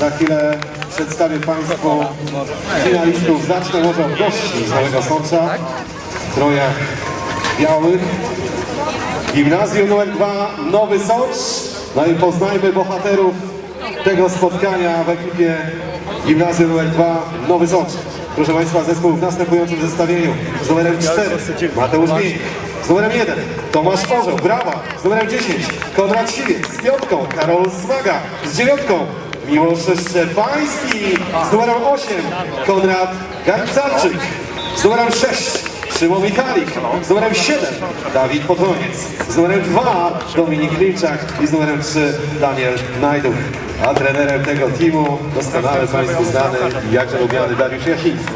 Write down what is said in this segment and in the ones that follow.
Za chwilę przedstawię Państwu finalistów. Zacznę może od gości z Nowego Sącza. Strojach białych. Gimnazjum numer 2 Nowy Sącz. No i poznajmy bohaterów tego spotkania w ekipie Gimnazjum numer 2 Nowy Sącz. Proszę Państwa, zespół w następującym zestawieniu. Z numerem 4 Mateusz Mień. Z numerem 1 Tomasz Orzeł, brawa. Z numerem 10 Konrad Siwiec. Z piątką Karol Smaga. Z dziewiątką Miłosz Szczepański. Z numerem 8 Konrad Garcarczyk. Z numerem 6 Szymon Michalik, z numerem 7 Dawid Podwoniec, z numerem 2 Dominik Klimczak i z numerem 3 Daniel Najduch. A trenerem tego teamu doskonale Państwu znany i jakże lubiany Dariusz Jasiński.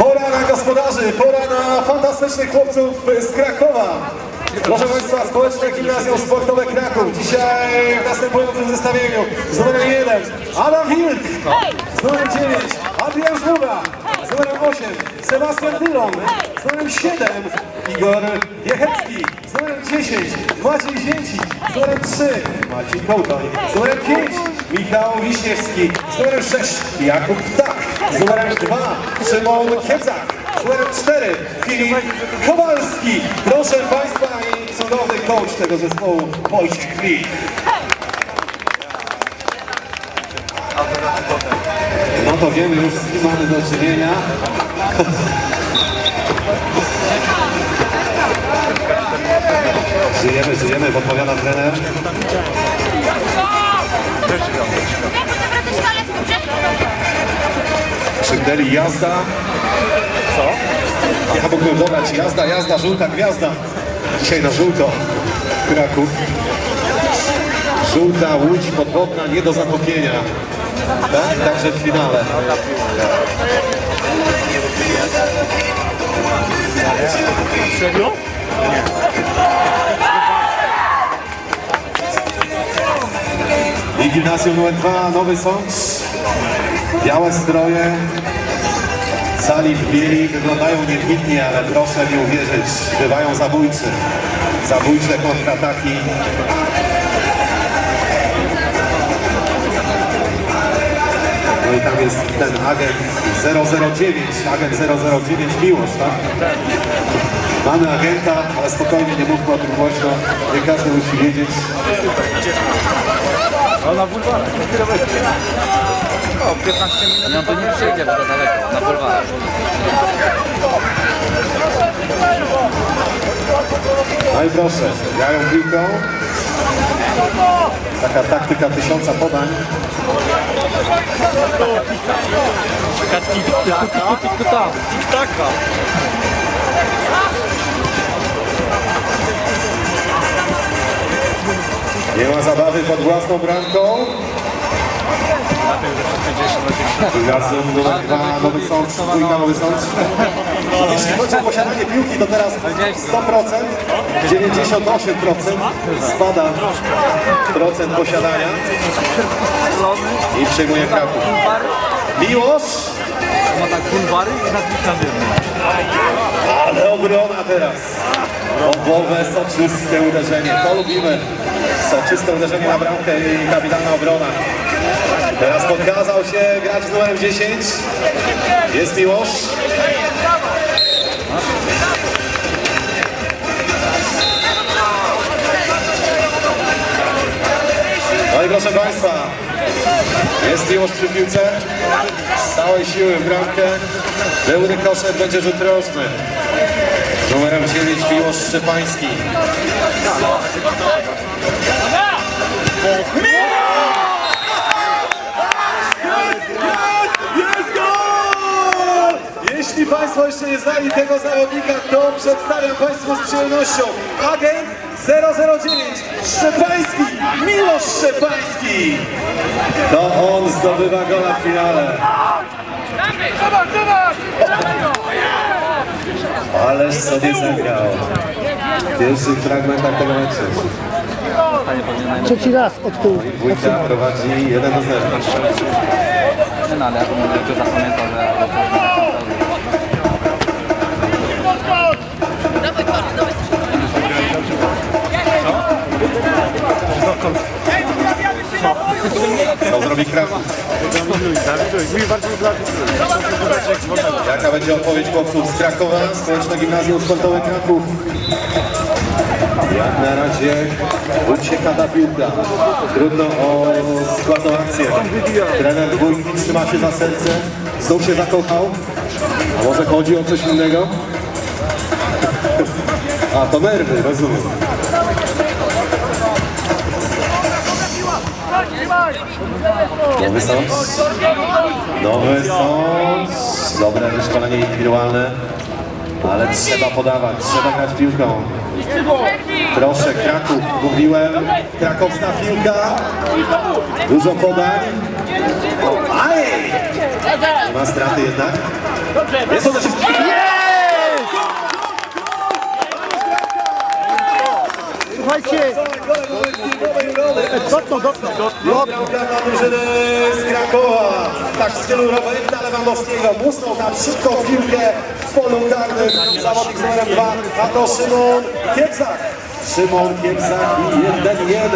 gospodarzy, pora na fantastycznych chłopców z Krakowa. Proszę Państwa, Społeczne Gimnazjum Sportowe Kraków. Dzisiaj w następującym zestawieniu z numerem 1 Adam Wilk, z numerem 9 Adrian Żmuga, z numerem 8 Sebastian Dylon, z numerem 7 Igor Jechecki, z numerem 10 Maciej Zięci, z numerem 3 Maciej Kołtoń, z numerem 5 Michał Wiśniewski, z numerem 6 Jakub Ptak, z numerem 2 Szymon Kiecak, numerem 4 Filip Kowalski. Proszę Państwa i cudowny coach tego zespołu Wojciech Klik. No to wiemy już z kim mamy do czynienia. Żyjemy, żyjemy, podpowiada trener. Krzyknęli jazda. Co? Ja mógłbym dodać jazda, jazda, żółta gwiazda. Dzisiaj na żółto Kraków. Żółta łódź podwodna nie do zatopienia. Tak? Także w finale. Serio? I gimnazjum numer 2, Nowy Sącz. Białe stroje. Sali w bieli wyglądają niewidnie, ale proszę mi uwierzyć, bywają zabójczy. Zabójcze kontrataki. No i tam jest ten agent 009, agent 009 Miłosz, tak? Mamy agenta, ale spokojnie, nie mówmy o tym głośno, nie każdy musi wiedzieć. No na. O, 15 minut. No to nie przyjdzie bo to daleko, na bulwarach. No i proszę, grają piłką. Taka taktyka tysiąca podań. Taka tik-taka. Tik-taka. Nie ma zabawy pod własną bramką. Gimnazjum numer 2, Nowy Sącz, dwójka Nowy Sącz. Jeśli chodzi o posiadanie piłki, to teraz 100%, 98% spada procent posiadania i przyjmuje Kraków. Miłosz, Ma tak i ale obrona teraz. Obowe, soczyste uderzenie, to lubimy. Soczyste uderzenie na bramkę i kapitalna obrona. Teraz pokazał się gracz z numerem 10. Jest Miłosz. No i proszę Państwa, jest Miłosz przy piłce. Z całej siły w bramkę. Był rykoszet, będzie rzut rożny. Numerem 9 Miłosz Szczepański gol! Jeśli Państwo jeszcze nie znali tego zawodnika, to przedstawiam Państwu z przyjemnością. Agent 009 Szczepański, Miłosz Szczepański. To on zdobywa gola w finale. Ależ sobie zagrał. W pierwszych fragmentach tego meczu. Trzeci raz od tyłu. Dwójka prowadzi 1 do 0. No ale ja bym go zapamiętał, że... Wrocławik Kraków. Jaka będzie odpowiedź chłopców z Krakowa, Społeczne Gimnazjum Sportowe Kraków? Jak na razie ucieka ta piłka. Trudno o składną akcję. Trener dwójki trzyma się za serce. Znów się zakochał. A może chodzi o coś innego? A to nerwy, rozumiem. Nowy sąd. Nowy sąd. Dobre wyszkolenie indywidualne. Ale trzeba podawać, trzeba grać piłką. Proszę, Kraków, mówiłem, krakowska piłka, dużo podań. O, aj! Nie ma straty jednak. Jest ona się... Słuchajcie, dotknął, dotknął. Bramka dla drużyny z Krakowa. Tak w stylu Roberta Lewandowskiego. Musnął tam szybko piłkę w polu karnym. Zawodnik z numerem 2, a to Szymon Kiepzak. Szymon Kiepzak i 1-1.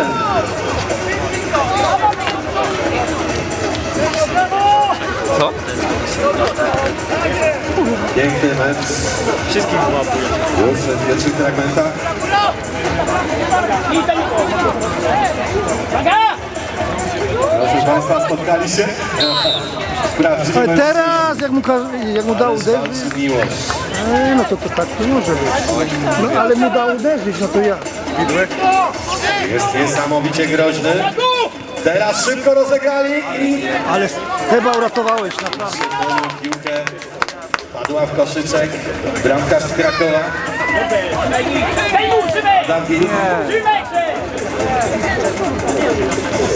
Co? Piękny mecz. Wszystkich Już w pierwszych fragmentach. Proszę Państwa, spotkali się. Sprawdzimy. Ale teraz, jak mu, ka- jak mu dał uderzyć, Walczy miłość. e, no to, to tak nie może być. No ale mu dał uderzyć, no to ja. Jest niesamowicie groźny. Teraz szybko rozegrali i Ale chyba uratowałeś, naprawdę. Piłkę. Padła w koszyczek. Bramkarz z Krakowa. Daj mu, Szymek!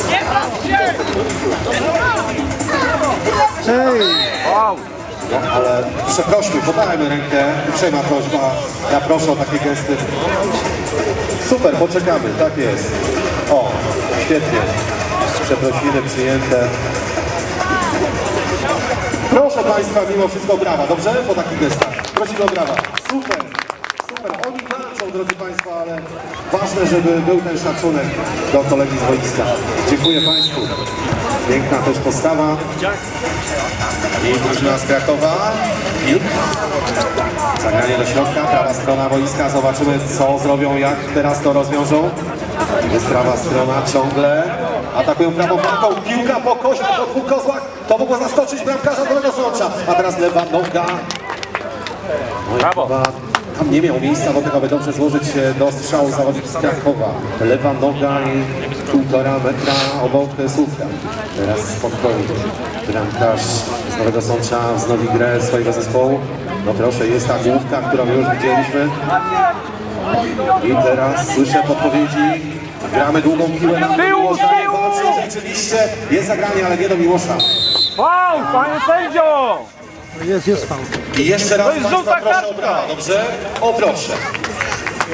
Nie No, ale przeprośmy, podajmy rękę. Uprzejma prośba. Ja proszę o takie gesty. Super, poczekamy. Tak jest. O, świetnie. Przeprosiny przyjęte. Proszę Państwa, mimo wszystko brawa, dobrze? Po takich gestach. Prosimy o brawa. Super, super. Oni walczą, drodzy Państwo, ale ważne, żeby był ten szacunek do kolegi z wojska. Dziękuję Państwu. Piękna też postawa. I drużyna z Krakowa. Wilk. Zagranie do środka, prawa strona boiska. Zobaczymy, co zrobią, jak teraz to rozwiążą. Jest prawa strona ciągle. Atakują prawą flanką. Piłka po koźle, po dwóch kozłach. To mogło zaskoczyć bramkarza Dolnego Sącza. A teraz lewa noga. No chyba Tam nie miał miejsca do tego, aby dobrze złożyć się do strzału zawodnik z Krakowa. Lewa noga i półtora metra obok słupka. Teraz spokojnie. Bramkarz z Nowego Sącza wznowi grę swojego zespołu. No proszę, jest ta główka, którą już widzieliśmy. I teraz słyszę podpowiedzi. Gramy długą piłę na Miłosza. Rzeczywiście jest zagranie, ale nie do Miłosza. Wow, panie sędzio! Jest, jest fał. I jeszcze raz To jest Państwa proszę o brawa, dobrze? O proszę.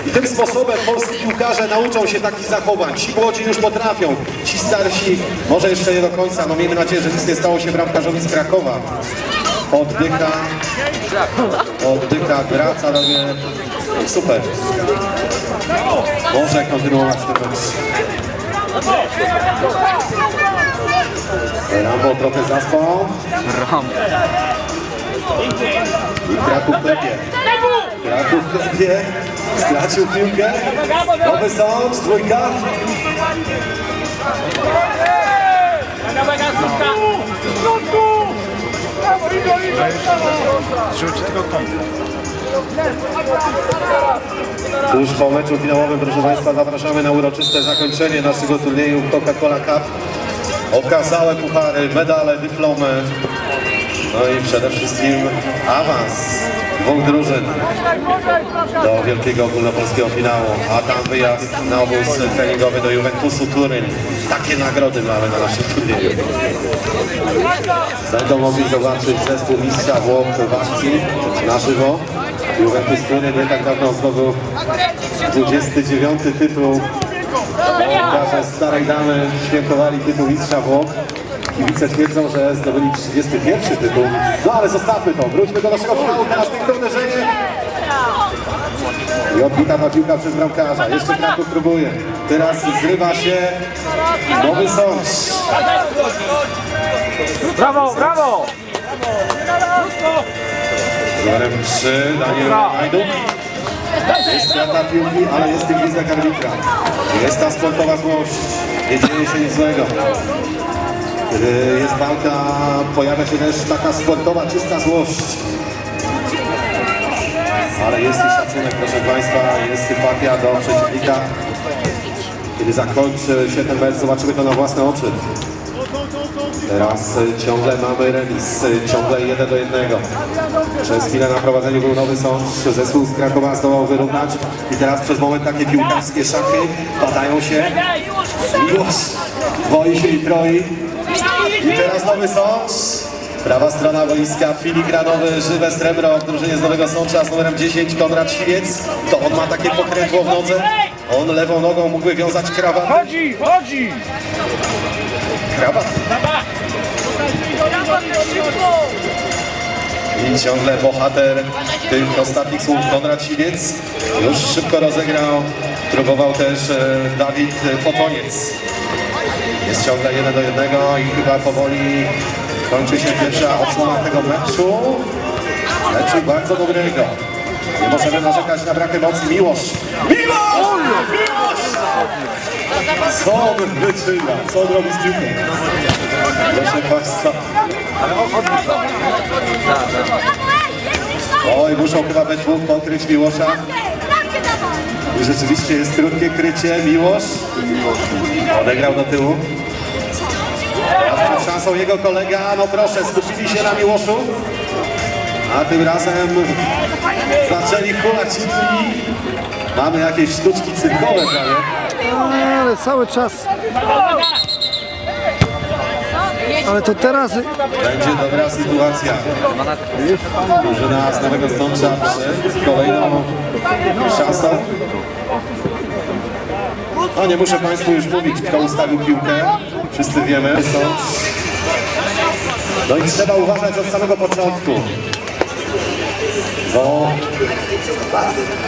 I tym sposobem polscy piłkarze nauczą się takich zachowań. Ci młodzi już potrafią, ci starsi może jeszcze nie do końca. No miejmy nadzieję, że nic nie stało się bramkarzowi z Krakowa. Oddycha, oddycha, wraca do mnie. Super. Może kontynuować ten mecz. Rambo trochę zaspał. Ram. Kraków klepie. Kraków klepie. Stracił piłkę. Nowy sąd, dwójka. Tuż po meczu finałowym, proszę Państwa, zapraszamy na uroczyste zakończenie naszego turnieju Coca-Cola Cup. Okazałe puchary, medale, dyplomy. No i przede wszystkim awans dwóch drużyn do wielkiego ogólnopolskiego finału. A tam wyjazd na obóz treningowy do Juventusu Turyn. Takie nagrody mamy na naszym turnieju. Będą mogli zobaczyć zespół mistrza Włoch w akcji na żywo. Juventus Turyn nie tak dawno zdobył 29 tytuł. Piłkarze starej damy świętowali tytuł mistrza Włoch. Kibice twierdzą, że zdobyli 31 tytuł. No ale zostawmy to, wróćmy do naszego finału. Teraz piękne uderzenie. I odbita ta piłka przez bramkarza. Jeszcze Kraków próbuje. Teraz zrywa się Nowy Sącz. Brawo, brawo! Numerem 3 Daniel Najduk. Jest strata piłki, ale jest tym gwizdek arbitra. Jest ta sportowa złość. Nie dzieje się nic złego. Jest walka, pojawia się też taka sportowa, czysta złość. Ale jest i szacunek, proszę Państwa, jest sympatia do przeciwnika. Kiedy zakończy się ten mecz, zobaczymy to na własne oczy. Teraz ciągle mamy remis, ciągle 1 do 1. Przez chwilę na prowadzeniu był Nowy Sącz, zespół z Krakowa zdołał wyrównać i teraz przez moment takie piłkarskie szachy padają się. Miłosz dwoi się i troi. I teraz Nowy Sącz. Prawa strona boiska, filigranowy, żywe srebro w drużynie z Nowego Sącza z numerem 10 Konrad Siwiec. To on ma takie pokrętło w nodze. On lewą nogą mógłby wiązać krawat. Chodzi, chodzi! Krawat. I ciągle bohater tych ostatnich słów Konrad Siwiec już szybko rozegrał, próbował też e, Dawid Potoniec. Jest ciągle jeden do jednego i chyba powoli kończy się pierwsza odsłona tego meczu. Meczu bardzo dobrego. Nie możemy narzekać na brak emocji. Miłosz! Miłosz! Miłosz! Co on wyczyna? Co on robi z piłką? Proszę Państwa. Oj, muszą chyba we dwóch pokryć Miłosza. I rzeczywiście jest krótkie krycie. Miłosz odegrał do tyłu. Teraz przed szansą jego kolega. No proszę, skupili się na Miłoszu. A tym razem zaczęli hulać inni. Mamy jakieś sztuczki cyrkowe prawie. Ale cały czas. Ale to teraz Będzie dobra sytuacja. Drużyna z Nowego Stącza przed kolejną szansą. No nie muszę Państwu już mówić, kto ustawił piłkę. Wszyscy wiemy. No i trzeba uważać od samego początku. Bo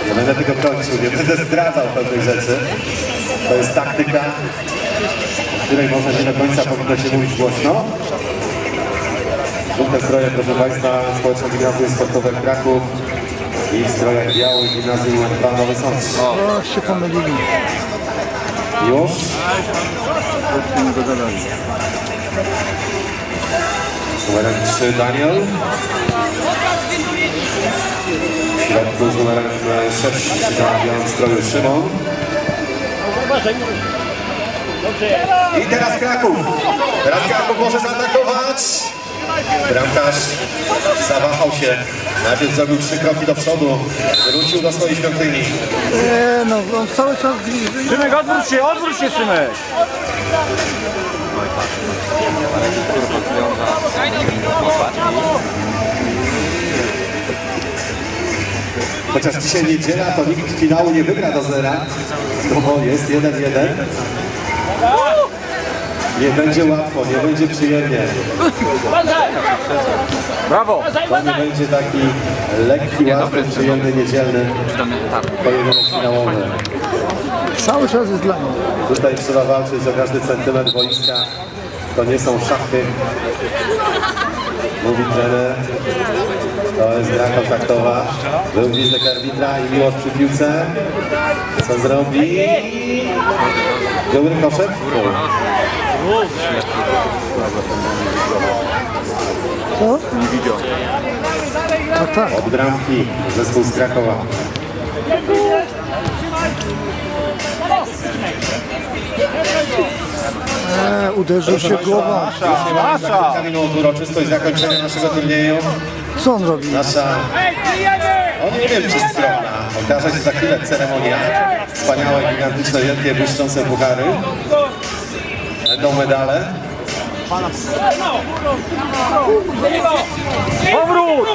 nie będę tego kończył, nie będę zdradzał pewnych rzeczy. To jest taktyka, której może nie do końca powinno się mówić głośno. Żółte stroje, proszę Państwa, Społeczne Gimnazjum Sportowe Kraków i w strojach białych Gimnazjum 2 Nowy Sącz. o, się pomylili. Już. Z numerem 3 Daniel. W środku z numerem 6 na białym stroju Szymon. I teraz Kraków. Teraz Kraków może zaatakować. Bramkarz zawahał się. Najpierw zrobił trzy kroki do przodu. Wrócił do swojej świątyni. Nie, no on cały czas. Szymek, odwróć się, odwróć się, Szymek! Chociaż dzisiaj niedziela, to nikt finału nie wygra do zera. No bo jest 1-1. Nie będzie łatwo, nie będzie przyjemnie. Brawo! To nie będzie taki lekki, łatwy, przyjemny, niedzielny pojedynek finałowy. Cały czas jest dla mnie. Tutaj trzeba walczyć o każdy centymetr boiska. To nie są szachy. Mówi trener. To jest gra kontaktowa. Był gwizdek arbitra i miłość przy piłce. Co zrobi? Był rykoszet? Co? Nie widział. No tak. Od bramki zespół z Krakowa. E, uderzył się głową. Już nie mamy za kilka minut uroczystość zakończenia naszego turnieju. Co on robi? Nasza, o nie wiem czy skromna, okaże się za chwilę ceremonia. Wspaniałe, gigantyczne, wielkie, błyszczące puchary. Będą medale. Powrót!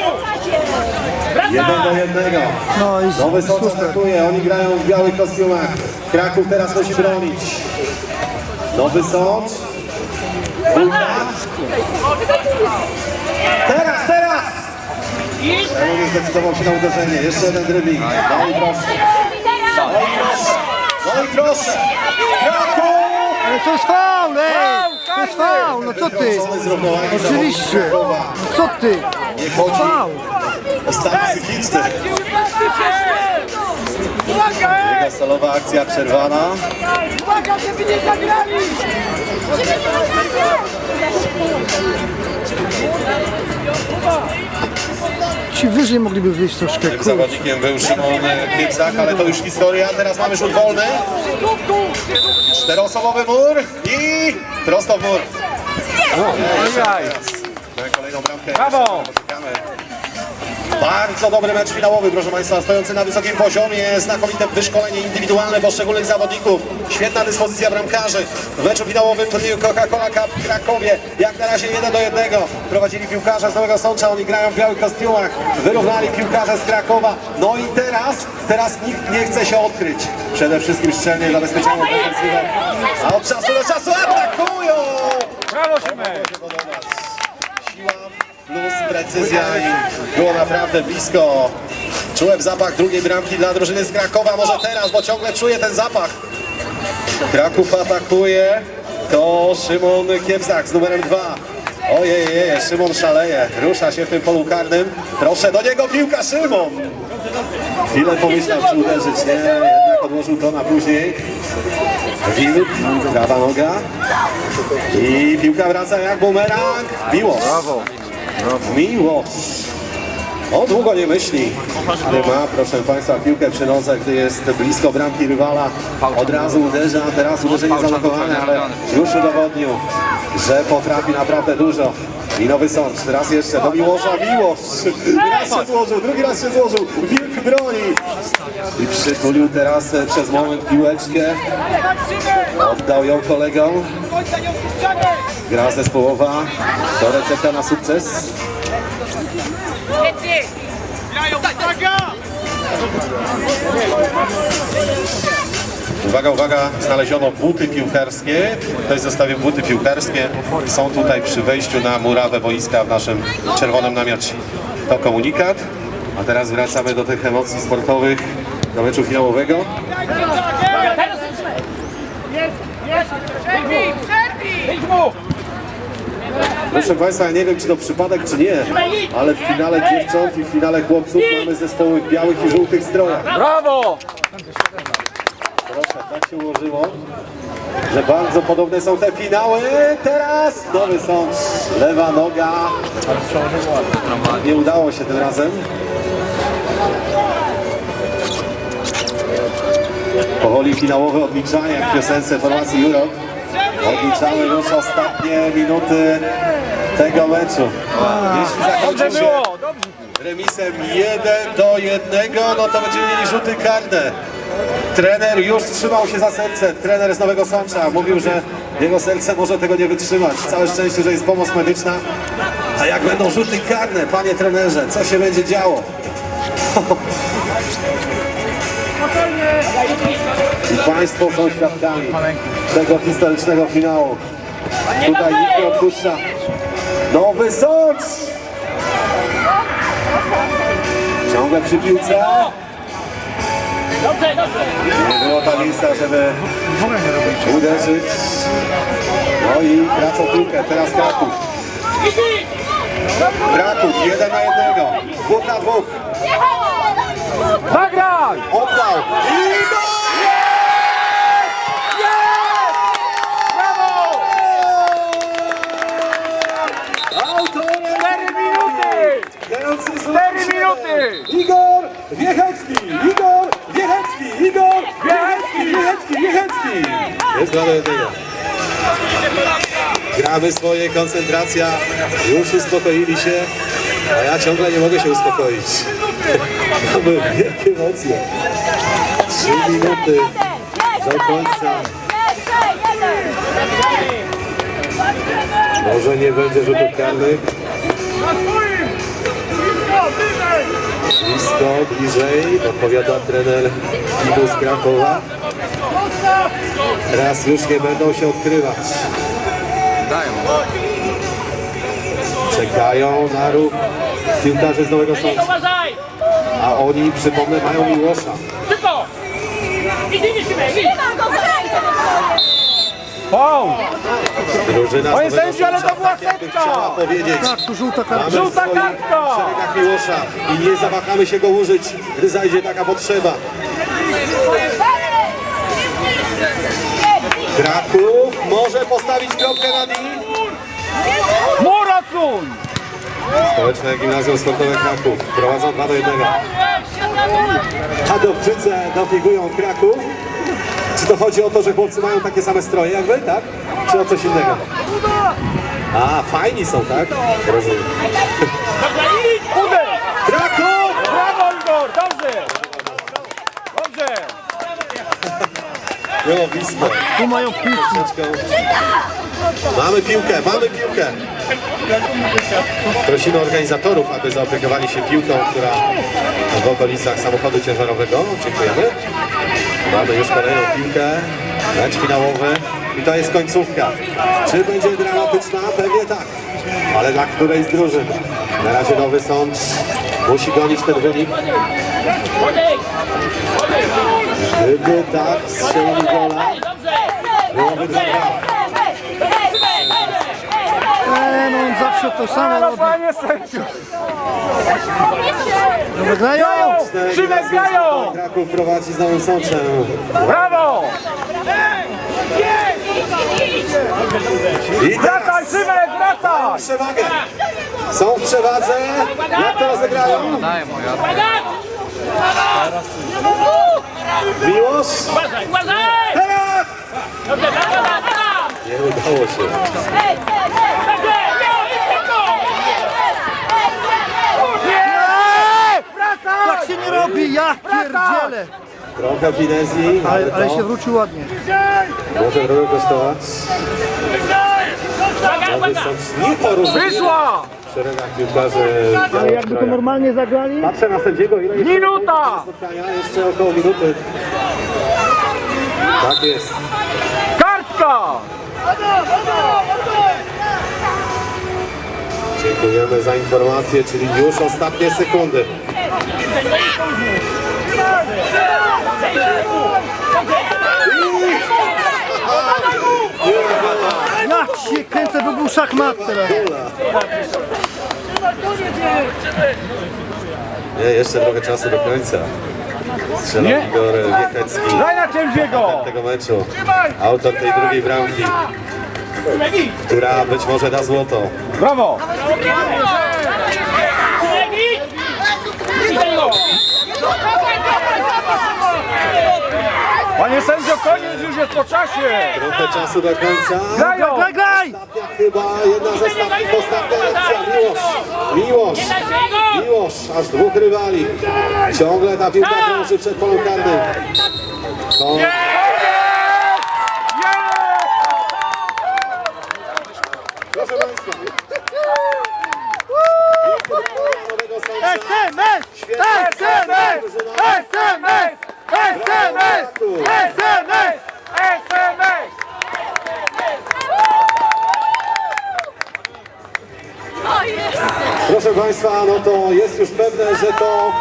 Jeden do jednego. No i Nowy Sącz atakuje, oni grają w białych kostiumach. Kraków teraz musi bronić. Nowy Sącz. Teraz, teraz! Szymon zdecydował się na uderzenie. Jeszcze jeden dribbling. No i proszę. No i proszę. No i proszę. Kraków! Ale to jest faul, ej! To jest faul, no co ty? Oczywiście. No co ty? Nie chodzi Faul. o stan psychiczny. Jego solowa akcja przerwana. Uwaga, żeby nie zagrali! Ci wyżej mogliby wyjść troszkę, Tym kurczę. zawodnikiem był Szymon Kiepzak, ale to już historia. Teraz mamy rzut wolny. Czteroosobowy mur i prosto w mur. Kolejną bramkę. Brawo! Poczekamy. Bardzo dobry mecz finałowy, proszę Państwa, stojący na wysokim poziomie, znakomite wyszkolenie indywidualne poszczególnych zawodników, świetna dyspozycja bramkarzy. W meczu finałowym turnieju Coca-Cola Cup w Krakowie, jak na razie 1 do 1. Prowadzili piłkarze z Nowego Sącza, oni grają w białych kostiumach, wyrównali piłkarze z Krakowa. No i teraz, teraz nikt nie chce się odkryć. Przede wszystkim szczelnie zabezpieczają defensywę, a od czasu do czasu atakują! Brawo, Szymek! Plus precyzja i było naprawdę blisko. Czułem zapach drugiej bramki dla drużyny z Krakowa, może teraz, bo ciągle czuję ten zapach. Kraków atakuje, to Szymon Kiepzak z numerem 2. Ojej, Szymon szaleje, rusza się w tym polu karnym. Proszę do niego piłka, Szymon! Chwilę pomyślał, czy uderzyć, nie, jednak odłożył to na później. Wilk, prawa noga. I piłka wraca jak bumerang. Miłość. Brawo. Miłość. O, długo nie myśli. Gdy ma, proszę Państwa, piłkę przy nodze, gdy jest blisko bramki rywala, od razu uderza, teraz uderzenie zablokowane, ale już udowodnił, że potrafi naprawdę dużo. I nowy sąd, raz jeszcze do Miłosza, Miłosz! Raz się złożył, drugi raz się złożył, Wilk broni! I przytulił teraz e, przez moment piłeczkę, oddał ją kolegom. Gra zespołowa, to recepta na sukces. Grają, uwaga! Uwaga, uwaga, znaleziono buty piłkarskie. Ktoś zostawił buty piłkarskie. Są tutaj przy wejściu na murawę boiska w naszym czerwonym namiocie. To komunikat. A teraz wracamy do tych emocji sportowych, do meczu finałowego. Proszę Państwa, ja nie wiem czy to przypadek czy nie, ale w finale dziewcząt i w finale chłopców mamy zespoły w białych i żółtych strojach. Brawo! Proszę, tak się ułożyło, że bardzo podobne są te finały. Teraz nowy sąd, lewa noga. Nie udało się tym razem. Powoli finałowe odliczanie jak w piosence formacji Europe. Odliczamy już ostatnie minuty tego meczu. Jeśli zakończy się remisem 1 do 1, no to będziemy mieli rzuty karne. Trener już trzymał się za serce. Trener z Nowego Sącza mówił, że jego serce może tego nie wytrzymać. Całe szczęście, że jest pomoc medyczna. A jak będą rzuty karne, panie trenerze, co się będzie działo? I Państwo są świadkami tego historycznego finału. Tutaj nikt nie odpuszcza. Nowy Sącz! Ciągle przy piłce. Nie było tam miejsca, żeby uderzyć. No i wraca piłkę. Teraz Kraków. Kraków, jeden na jednego. Dwóch na dwóch. Zagraj! Oddał. I gol! 4 minuty! grający z 4 minuty! Igor Wiechecki! Igor Wiechecki! Igor Wiechecki! Wiechecki! Wiechecki! Jest dla jednego. Gramy swoje, koncentracja. Już uspokoili się, a ja ciągle nie mogę się uspokoić. Mamy wielkie emocje. Trzy minuty do końca. Może nie będzie rzutów karnych. Blisko, bliżej, odpowiada trener Kibu z Krakowa. Teraz już nie będą się odkrywać. Dają. Czekają na ruch piłkarzy z Nowego Sącza. A oni, przypomnę, mają Miłosza. Szybko! Idź, idź! Wow! Drużyna Panie sędzio, ale to była tak jakby setka! chciała powiedzieć. Tak, żółta kartka. Żółta w kartka! szeregach Miłosza i nie zawahamy się go użyć, gdy zajdzie taka potrzeba. Kraków może postawić kropkę na D. Muracun! Społeczne Gimnazjum Sportowe Kraków prowadzą 2 do 1. Adopczyce dopingują Kraków. Czy to chodzi o to, że chłopcy mają takie same stroje jak wy, tak? Czy o coś innego? A, fajni są, tak? Rozumiem. Kraków! Brawo Igor! Dobrze! Dobrze! Było blisko. Tu mają piłki. Mamy piłkę, mamy piłkę. Prosimy organizatorów, aby zaopiekowali się piłką, która w okolicach samochodu ciężarowego. Dziękujemy. Mamy już kolejną piłkę. Mecz finałowy. I to jest końcówka. Czy będzie dramatyczna? Pewnie tak. Ale dla której z drużyn? Na razie Nowy Sącz musi gonić ten wynik. Gdyby tak strzelili gola, byłoby 2 E, no on zawsze to samo Ale robi. Panie sędzio! Dobra, grają! Szymek grają! Kraków prowadzi z Nowym Sączem. Brawo! I Wracaj teraz Szymek, wracaj! przewagę. Są w przewadze. Jak to rozegrają? Miłosz. Teraz! Nie udało się. Dobrze, no, idź szybko! Tak się nie robi, ja pierdzielę. Trochę finezji, ale, Ale, ale się wrócił ładnie. może kosztować. Uwaga, Nowy uwaga! Sącz nie porozumienie Wyszła! w szeregach piłkarzy. Ale jakby to normalnie zagrali, Patrzę na sędziego. Ile jeszcze Minuta! spotkania? Jeszcze około minuty. Tak jest. Kartka! Dziękujemy za informację, czyli już ostatnie sekundy. Ja się kręcę, by był szachmat teraz. Nie, jeszcze trochę czasu do końca. Strzelał Nie. Igor Wiechecki Daj na Ciemziego! tego meczu. Autor tej drugiej bramki, która być może da złoto. Brawo! Szymek, idź! Idź do niego! Panie sędzio, koniec już jest po czasie! Trochę czasu do końca. Grają! Graj, graj! Ostatnia chyba, jedna z ostatnich, ostatnia akcja. Miłosz, Miłosz! Miłosz, aż dwóch rywali. Ciągle ta piłka krąży przed polem karnym. To Proszę Państwa. Nowego Sącza. SMS! SMS! SMS! SMS! SMS! SMS! Proszę Państwa, no jest już pewne, że to...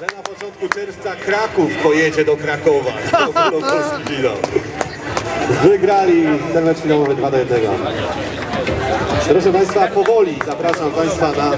Że na początku czerwca Kraków pojedzie do Krakowa. Wygrali ten mecz finałowy 2 do 1. Proszę Państwa, powoli zapraszam Państwa na